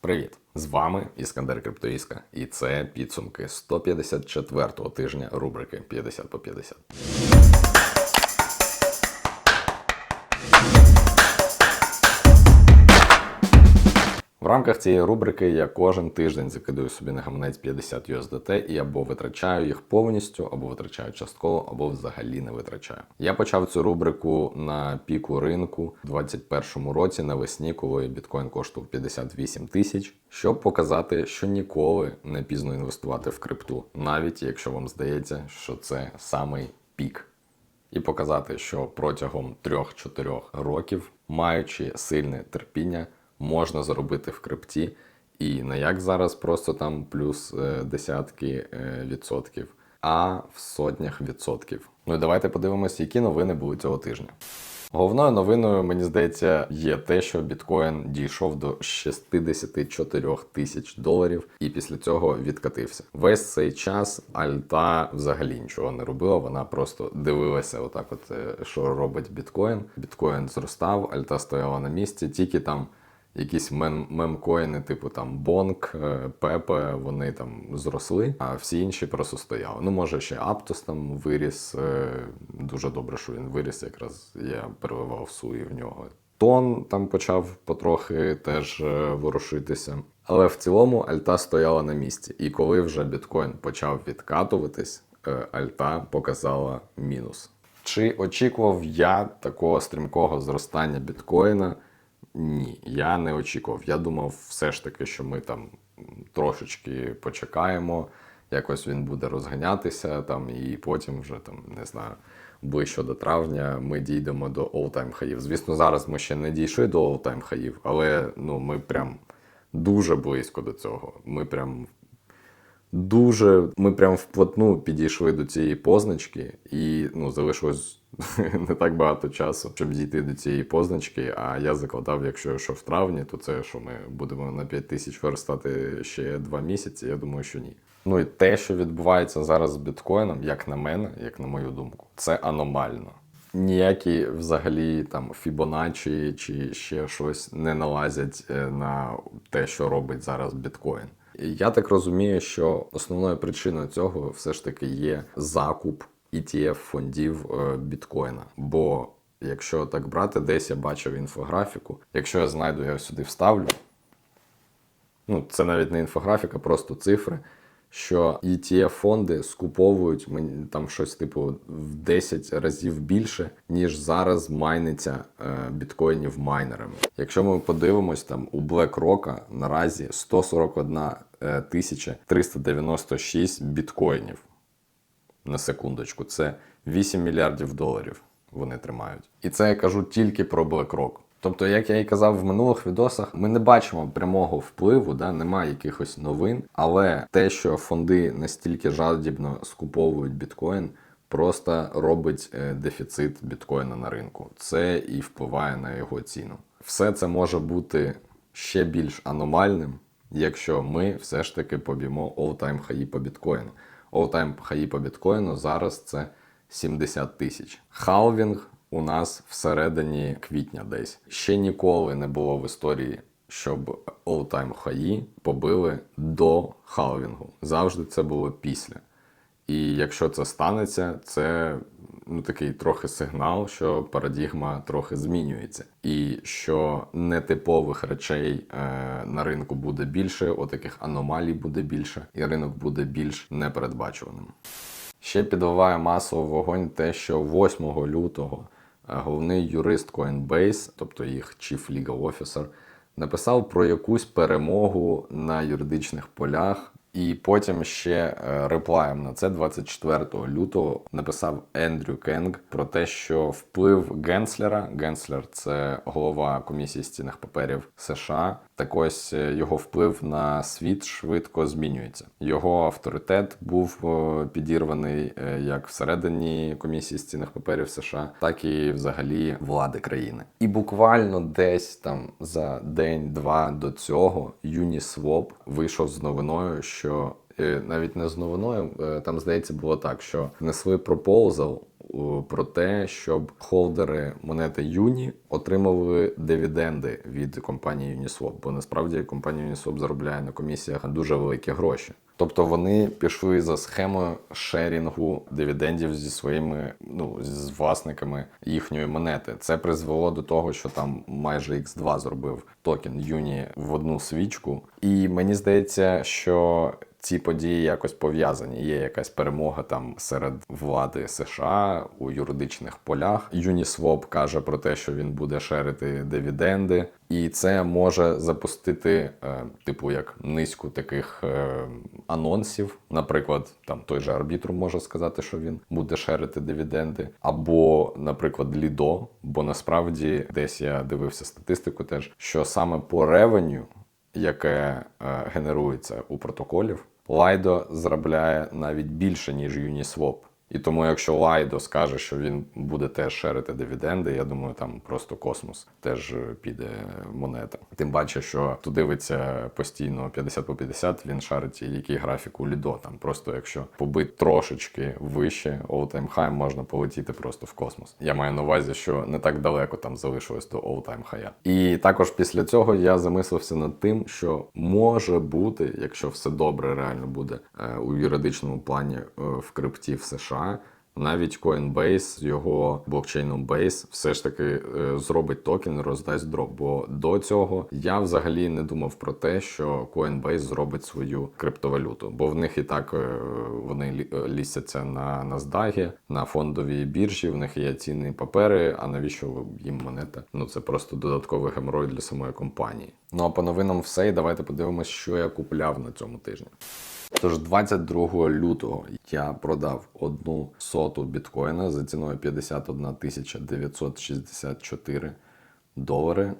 Привіт! З вами Іскандер Криптоїска, і це підсумки 154-го тижня рубрики 50 по 50. В рамках цієї рубрики я кожен тиждень закидую собі на гаманець 50 USDT і або витрачаю їх повністю, або витрачаю частково, або взагалі не витрачаю. Я почав цю рубрику на піку ринку у 2021 році навесні, коли біткоін коштував 58 тисяч, щоб показати, що ніколи не пізно інвестувати в крипту, навіть якщо вам здається, що це самий пік і показати, що протягом 3-4 років, маючи сильне терпіння, можна заробити в крипті. І не як зараз просто там плюс е, десятки е, відсотків, а в сотнях відсотків. Ну і давайте подивимося, які новини були цього тижня. Головною новиною, мені здається, є те, що біткоін дійшов до 64 тисяч доларів і після цього відкатився. Весь цей час Альта взагалі нічого не робила. Вона просто дивилася, отак, от е, що робить біткоін. Біткоін зростав, Альта стояла на місці, тільки там. Якісь мем мемкоїни, типу там Бонк, е, Пепе, вони там зросли, а всі інші просто стояли. Ну, може, ще Аптос там виріс. е, Дуже добре, що він виріс. Якраз я переливав суї в нього. Тон там почав потрохи теж е, ворушитися. Але в цілому Альта стояла на місці. І коли вже біткоін почав відкатуватись, Альта показала мінус. Чи очікував я такого стрімкого зростання біткоїна? Ні, я не очікував. Я думав, все ж таки, що ми там трошечки почекаємо, якось він буде розганятися там, і потім вже там не знаю. Ближче до травня ми дійдемо до all-time хаїв. Звісно, зараз ми ще не дійшли до all-time хаїв, але ну, ми прям дуже близько до цього. Ми прям дуже. Ми прям вплотну підійшли до цієї позначки, і ну, залишилось не так багато часу, щоб дійти до цієї позначки. А я закладав, якщо що в травні, то це що ми будемо на 5 тисяч верстати ще два місяці. Я думаю, що ні. Ну і те, що відбувається зараз з біткоїном, як на мене, як на мою думку, це аномально. Ніякі взагалі там Фібоначчі чи ще щось не налазять е, на те, що робить зараз біткоін. Я так розумію, що основною причиною цього все ж таки є закуп ETF фондів е, біткоїна. Бо якщо так брати, десь я бачив інфографіку. Якщо я знайду, я сюди вставлю. Ну, це навіть не інфографіка, просто цифри. Що ETF фонди скуповують мені там щось типу в 10 разів більше, ніж зараз майниться е, біткоїнів майнерами. Якщо ми подивимось, там у BlackRock наразі 141 е, тисяча 396 біткоїнів на секундочку. Це 8 мільярдів доларів вони тримають. І це я кажу тільки про BlackRock. Тобто, як я і казав в минулих відосах, ми не бачимо прямого впливу, да, немає якихось новин, але те, що фонди настільки жадібно скуповують біткоін, просто робить е, дефіцит біткоїна на ринку. Це і впливає на його ціну. Все це може бути ще більш аномальним, якщо ми все ж таки поб'ємо all-time хаї по біткоїну. All-time хаї по біткоїну зараз це 70 тисяч. Халвінг у нас всередині квітня десь. Ще ніколи не було в історії, щоб all-time хаї побили до халвінгу. Завжди це було після. І якщо це станеться, це ну, такий трохи сигнал, що парадігма трохи змінюється, і що нетипових речей е, на ринку буде більше, отаких аномалій буде більше, і ринок буде більш непередбачуваним. Ще підливає масово вогонь те, що 8 лютого е, головний юрист Coinbase, тобто їх Chief Legal Officer, написав про якусь перемогу на юридичних полях. І потім ще е, реплаєм на це 24 лютого написав Ендрю Кенг про те, що вплив Генслера, Генслер це голова комісії з паперів США. Так ось е, його вплив на світ швидко змінюється. Його авторитет був е, підірваний е, як всередині комісії з цінних паперів США, так і взагалі влади країни. І буквально десь там за день-два до цього Uniswap вийшов з новиною, що навіть не з новиною, там здається було так, що внесли пропозал о, про те, щоб холдери монети Юні отримували дивіденди від компанії Uniswap, бо насправді компанія Uniswap заробляє на комісіях дуже великі гроші. Тобто вони пішли за схемою шерінгу дивідендів зі своїми ну з власниками їхньої монети. Це призвело до того, що там майже X2 зробив токен Юні в одну свічку. І мені здається, що ці події якось пов'язані. Є якась перемога там серед влади США у юридичних полях. Uniswap каже про те, що він буде шерити дивіденди, і це може запустити, е, типу, як низку таких е, анонсів. Наприклад, там той же арбітру може сказати, що він буде шерити дивіденди, або, наприклад, Лідо. Бо насправді десь я дивився статистику, теж що саме по ревеню яке е, генерується у протоколів, Lido заробляє навіть більше, ніж Uniswap. І тому, якщо Lido скаже, що він буде теж шерити дивіденди, я думаю, там просто космос теж е, піде монета. Тим паче, що тут дивиться постійно 50 по 50, він шарить який графік у Лідо. Там просто якщо побити трошечки вище, all-time high, можна полетіти просто в космос. Я маю на увазі, що не так далеко там залишилось до all-time high. І також після цього я замислився над тим, що може бути, якщо все добре реально буде е, у юридичному плані е, в крипті в США. Навіть Coinbase його блокчейном Base все ж таки е, зробить токен, роздасть дроп. Бо до цього я взагалі не думав про те, що Coinbase зробить свою криптовалюту, бо в них і так е, вони е, лісяться на NASDAQ, на фондовій біржі. В них є цінні папери. А навіщо їм монета? Ну це просто додатковий геморой для самої компанії. Ну а по новинам все. Давайте подивимось, що я купляв на цьому тижні. Тож 22 лютого я продав одну соту біткоїна за ціною 51 964 долари.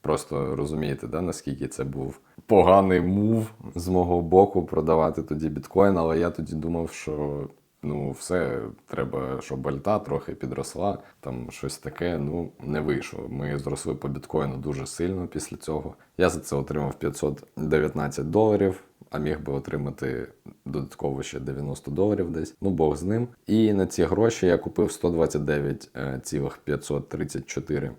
Просто розумієте, да, наскільки це був поганий мув з мого боку продавати тоді біткоін, але я тоді думав, що ну все, треба, щоб альта трохи підросла, там щось таке. Ну не вийшло. Ми зросли по біткоїну дуже сильно після цього. Я за це отримав 519 доларів, а міг би отримати додатково ще 90 доларів десь. Ну Бог з ним. І на ці гроші я купив 129,534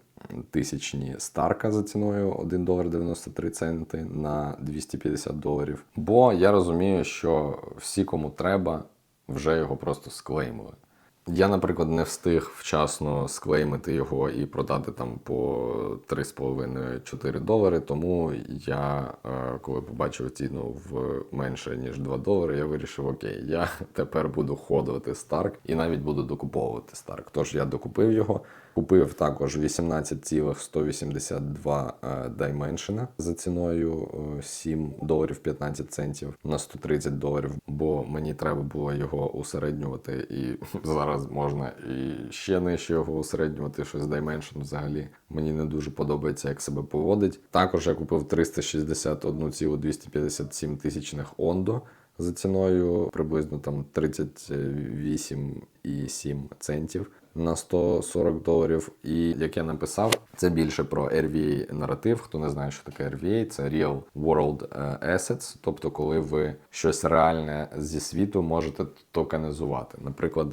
тисячні старка за ціною 1 долар 93 центи на 250 доларів. Бо я розумію, що всі, кому треба, вже його просто склеймили. Я, наприклад, не встиг вчасно склеймити його і продати там по 3,5-4 долари. Тому я, е, коли побачив ціну в менше ніж 2 долари, я вирішив: окей, я тепер буду ходувати Старк і навіть буду докуповувати Старк. Тож я докупив його. Купив також 18,182 е, Дайменшина за ціною е, 7 доларів 15 центів на 130 доларів, бо мені треба було його усереднювати, і зараз можна і ще нижче його усереднювати. Щось Dimension взагалі мені не дуже подобається, як себе поводить. Також я купив 361,257 тисячних Ондо за ціною приблизно там 38,7 центів на 140 доларів. І як я написав, це більше про RVA наратив. Хто не знає, що таке RVA, це Real World е, Assets, тобто коли ви щось реальне зі світу можете токенізувати. Наприклад,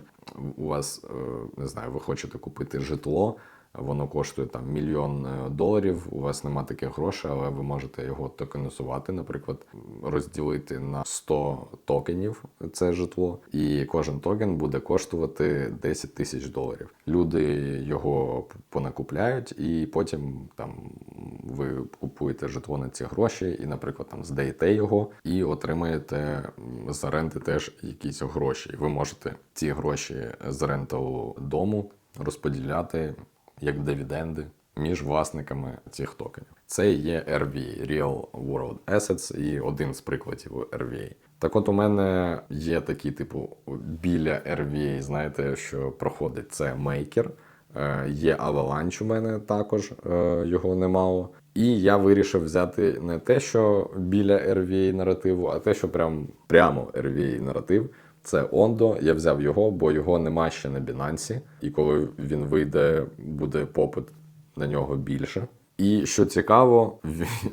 у вас е, не знаю, ви хочете купити житло. Воно коштує там мільйон е, доларів. У вас нема таких грошей, але ви можете його токенізувати, наприклад, розділити на 100 токенів це житло, і кожен токен буде коштувати 10 тисяч доларів. Люди його понакупляють, і потім там ви купуєте житло на ці гроші, і, наприклад, там здаєте його і отримаєте м, за ренти теж якісь гроші. Ви можете ці гроші з ренталу дому розподіляти як дивіденди між власниками цих токенів. Це є RVA, Real World Assets, і один з прикладів RVA. Так от у мене є такі, типу, біля RVA, знаєте, що проходить це Maker, е, є Avalanche у мене також, е, його немало. І я вирішив взяти не те, що біля RVA наративу, а те, що прям прямо RVA наратив. Це Ондо. Я взяв його, бо його нема ще на Binance. І коли він вийде, буде попит на нього більше. І що цікаво,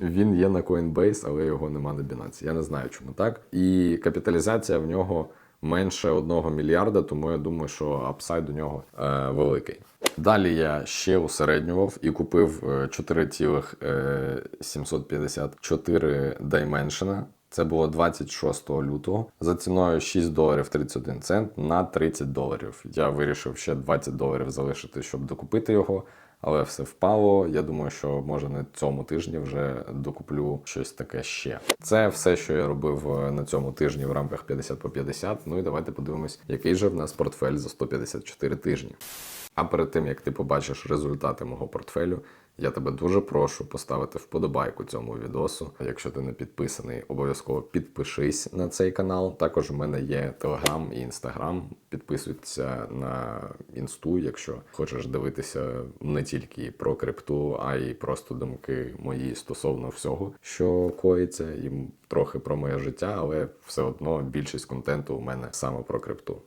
він- є на Coinbase, але його нема на Binance. Я не знаю, чому так. І капіталізація в нього менше 1 мільярда, тому я думаю, що апсайд у нього е, великий. Далі я ще усереднював і купив е, 4,754 Dimension. Це було 26 лютого за ціною 6 доларів 31 цент на 30 доларів. Я вирішив ще 20 доларів залишити, щоб докупити його, але все впало. Я думаю, що може на цьому тижні вже докуплю щось таке ще. Це все, що я робив е, на цьому тижні в рамках 50 по 50. Ну і давайте подивимось, який же в нас портфель за 154 тижні. А перед тим як ти побачиш результати мого портфелю, я тебе дуже прошу поставити вподобайку цьому відосу. Якщо ти не підписаний, обов'язково підпишись на цей канал. Також у мене є телеграм і інстаграм. Підписуйся на інсту, якщо хочеш дивитися не тільки про крипту, а й просто думки мої стосовно всього, що коїться, і трохи про моє життя, але все одно більшість контенту у мене саме про крипту.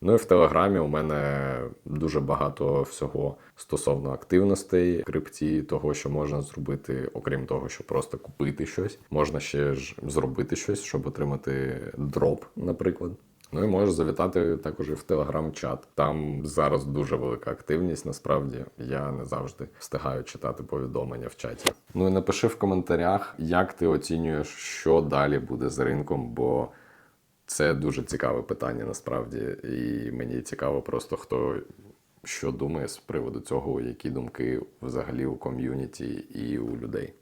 Ну і в Телеграмі у мене дуже багато всього стосовно активностей крипті, того, що можна зробити, окрім того, що просто купити щось. Можна ще ж зробити щось, щоб отримати дроп, наприклад. Ну і можеш завітати також і в телеграм-чат. Там зараз дуже велика активність. Насправді я не завжди встигаю читати повідомлення в чаті. Ну і напиши в коментарях, як ти оцінюєш, що далі буде з ринком, бо це дуже цікаве питання насправді, і мені цікаво просто хто що думає з приводу цього, які думки взагалі у ком'юніті і у людей.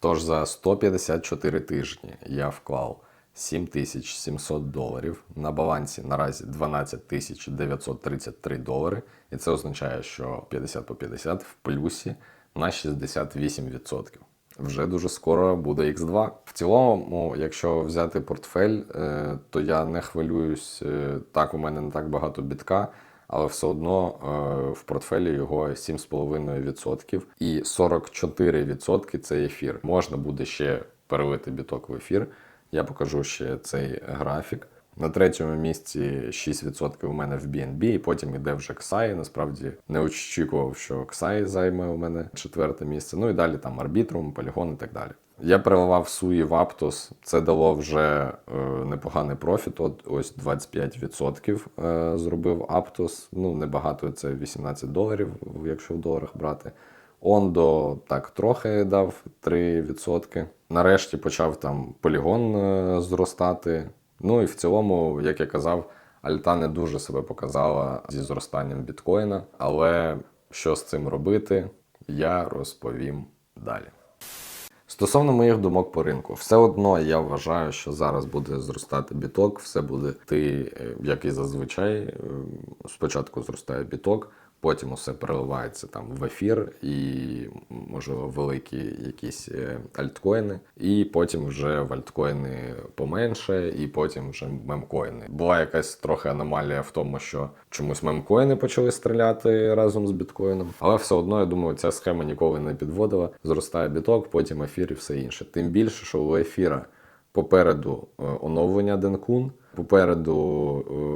Тож за 154 тижні я вклав 7700 доларів. На балансі наразі 12 933 долари. І це означає, що 50 по 50 в плюсі на 68%. Вже дуже скоро буде X2. В цілому, якщо взяти портфель, е, то я не хвилююсь. е, Так, у мене не так багато бітка, але все одно е, в портфелі його 7,5%. І 44% це ефір. Можна буде ще перелити біток в ефір. Я покажу ще цей графік. На третьому місці 6% у мене в BNB, і потім іде вже Xai. Насправді не очікував, що Xai займе у мене четверте місце. Ну і далі там Arbitrum, Polygon і так далі. Я переливав суї в Aptos, це дало вже е, непоганий профіт. От ось 25% е, зробив Aptos. Ну небагато, це 18 доларів, якщо в доларах брати. Ондо так трохи дав 3%. Нарешті почав там полігон е, зростати. Ну і в цілому, як я казав, Альта не дуже себе показала зі зростанням біткоїна. Але що з цим робити, я розповім далі. Стосовно моїх думок по ринку, все одно я вважаю, що зараз буде зростати біток, все буде ти, е, як і зазвичай, е, спочатку зростає біток, потім усе переливається там в ефір і, можливо, великі якісь е, альткоїни, і потім вже в альткоїни поменше, і потім вже мемкоїни. Була якась трохи аномалія в тому, що чомусь мемкоїни почали стріляти разом з біткоїном, але все одно я думаю, ця схема ніколи не підводила. Зростає біток, потім ефір і все інше. Тим більше, що у ефіра попереду е, оновлення Денкун, попереду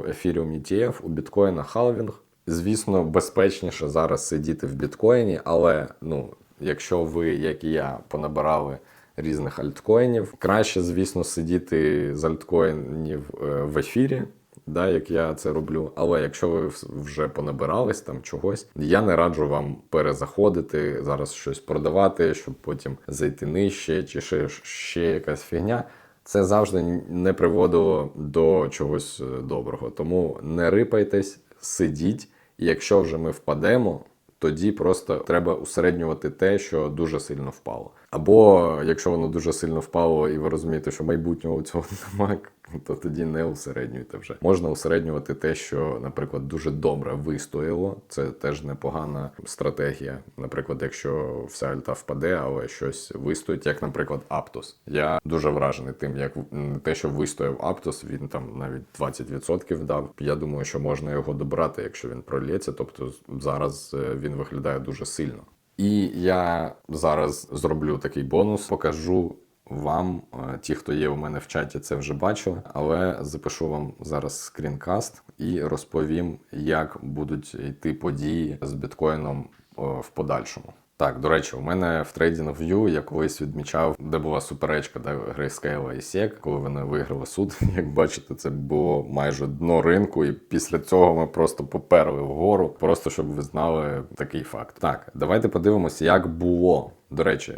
е, Ethereum ETF, у біткоїна халвінг. Звісно, безпечніше зараз сидіти в біткоїні, але ну, якщо ви, як і я, понабирали різних альткоїнів, краще, звісно, сидіти з альткоїнів е, в ефірі. Да, як я це роблю. Але якщо ви вже понабирались там чогось, я не раджу вам перезаходити, зараз щось продавати, щоб потім зайти нижче, чи ще, ще якась фігня. Це завжди не приводило до чогось е, доброго. Тому не рипайтесь, сидіть. Якщо вже ми впадемо, тоді просто треба усереднювати те, що дуже сильно впало. Або якщо воно дуже сильно впало, і ви розумієте, що майбутнього цього немає, то тоді не усереднюйте вже. Можна усереднювати те, що, наприклад, дуже добре вистояло. Це теж непогана стратегія. Наприклад, якщо вся альта впаде, але щось вистоїть, як, наприклад, Aptos. Я дуже вражений тим, як те, що вистояв Aptos, він там навіть 20% дав. Я думаю, що можна його добрати, якщо він пролється. Тобто зараз е, він виглядає дуже сильно. І я зараз зроблю такий бонус, покажу вам, е, ті, хто є у мене в чаті, це вже бачили, але запишу вам зараз скрінкаст і розповім, як будуть йти події з біткоїном е, в подальшому. Так, до речі, у мене в TradingView я колись відмічав, де була суперечка де Грейскейла і SEC, коли вони виграли суд. Як бачите, це було майже дно ринку, і після цього ми просто поперли вгору, просто щоб ви знали такий факт. Так, давайте подивимося, як було. До речі,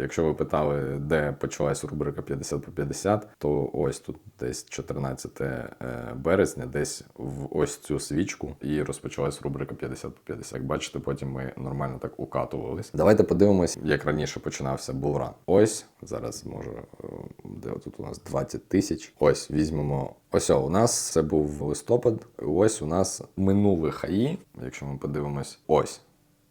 якщо ви питали, де почалась рубрика 50 по 50, то ось тут десь 14 е, березня, десь в ось цю свічку, і розпочалась рубрика 50 по 50. Як бачите, потім ми нормально так укатувались. Давайте подивимось, як раніше починався булран. Ось зараз може, е, де тут у нас 20 тисяч. Ось візьмемо. Ось у нас це був листопад. Ось у нас минули хаї. Якщо ми подивимось, ось.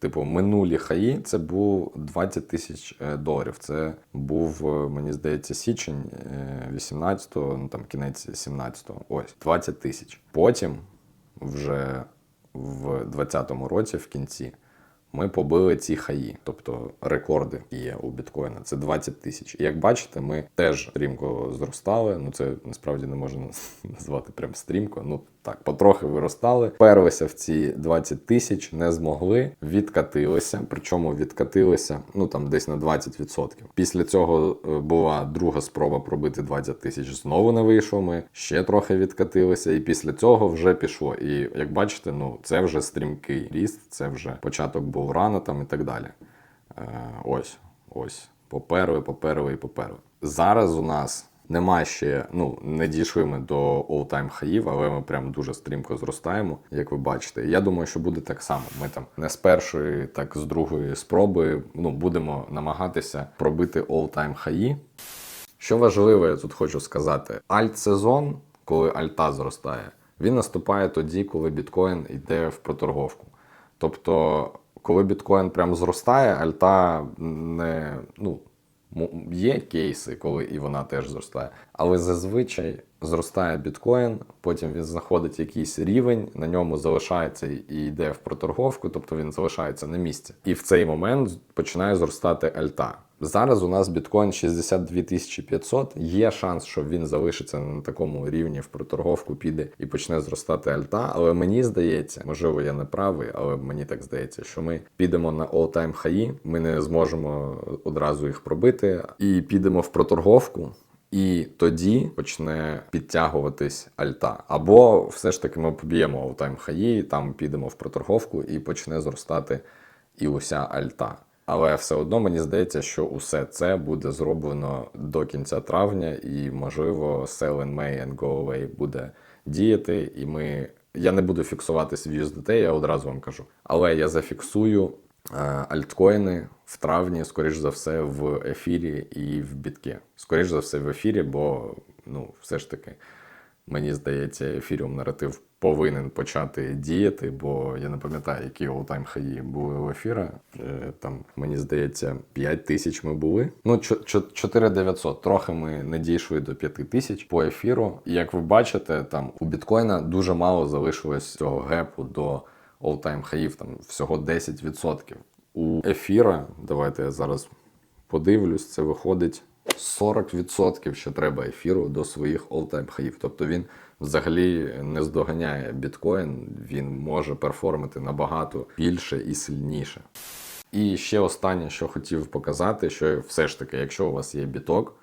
Типу, минулі хаї це був 20 тисяч е, доларів. Це був, е, мені здається, січень 18-го, ну там кінець 17-го. Ось 20 тисяч. Потім, вже в 20-му році, в кінці, ми побили ці хаї, тобто рекорди є у біткоїна. Це 20 тисяч. Як бачите, ми теж стрімко зростали. Ну це насправді не можна назвати прям стрімко. Ну так, потрохи виростали. Перлися в ці 20 тисяч, не змогли, відкатилися. Причому відкатилися ну там десь на 20%. Після цього е, була друга спроба пробити 20 тисяч. Знову не вийшло. Ми ще трохи відкатилися, і після цього вже пішло. І як бачите, ну це вже стрімкий ріст, це вже початок був рано там і так далі. Е, ось, ось. Поперли, поперли і поперли. Зараз у нас нема ще, ну не дійшли ми до all-time хаїв, але ми прям дуже стрімко зростаємо, як ви бачите. Я думаю, що буде так само. Ми там не з першої, так з другої спроби ну, будемо намагатися пробити all-time хаї. Що важливо, я тут хочу сказати: альт-сезон, коли альта зростає, він наступає тоді, коли біткоін йде в проторговку. Тобто, коли біткоін прям зростає, альта не ну. Є кейси, коли і вона теж зростає, але зазвичай зростає біткоін, потім він знаходить якийсь рівень, на ньому залишається і йде в проторговку, тобто він залишається на місці. І в цей момент починає зростати альта. Зараз у нас біткоін 62 500. Є шанс, що він залишиться на такому рівні в проторговку, піде і почне зростати альта. Але мені здається, можливо, я не правий, але мені так здається, що ми підемо на all-time хаї, ми не зможемо одразу їх пробити, і підемо в проторговку. І тоді почне підтягуватись альта. Або все ж таки ми поб'ємо all-time хаї, там підемо в проторговку і почне зростати і уся альта. Але все одно мені здається, що усе це буде зроблено до кінця травня, і можливо sell in May and go away буде діяти. І ми. Я не буду фіксуватись в USDT, я одразу вам кажу. Але я зафіксую альткоїни в травні, скоріш за все, в ефірі і в бітки. Скоріш за все, в ефірі, бо ну, все ж таки, мені здається, ефіріум наратив повинен почати діяти, бо я не пам'ятаю, які all-time хаї були у ефіра. Е, Там, мені здається, 5 тисяч ми були. Ну, 4900. Трохи ми не дійшли до 5 тисяч по ефіру. І як ви бачите, там у біткоїна дуже мало залишилось цього гепу до all-time хаїв, там всього 10%. У ефіра, давайте я зараз подивлюсь, це виходить 40% ще треба ефіру до своїх all-time хаїв. Тобто він взагалі не здоганяє біткоін, він може перформити набагато більше і сильніше. І ще останнє, що хотів показати, що все ж таки, якщо у вас є біток,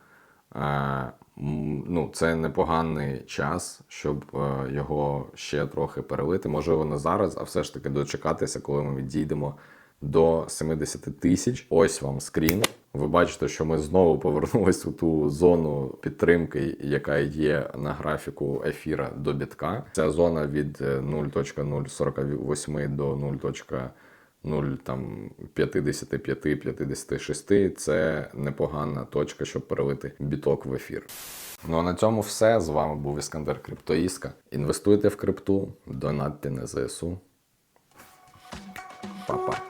е, ну, це непоганий час, щоб е, його ще трохи перелити. Можливо, не зараз, а все ж таки дочекатися, коли ми дійдемо до 70 тисяч. Ось вам скрін. Ви бачите, що ми знову повернулись у ту зону підтримки, яка є на графіку ефіра до бітка. Ця зона від е, 0.048 до 0.055-56 це непогана точка, щоб перелити біток в ефір. Ну а на цьому все. З вами був Іскандер Криптоїска. Інвестуйте в крипту, донатьте на ЗСУ. Па-па.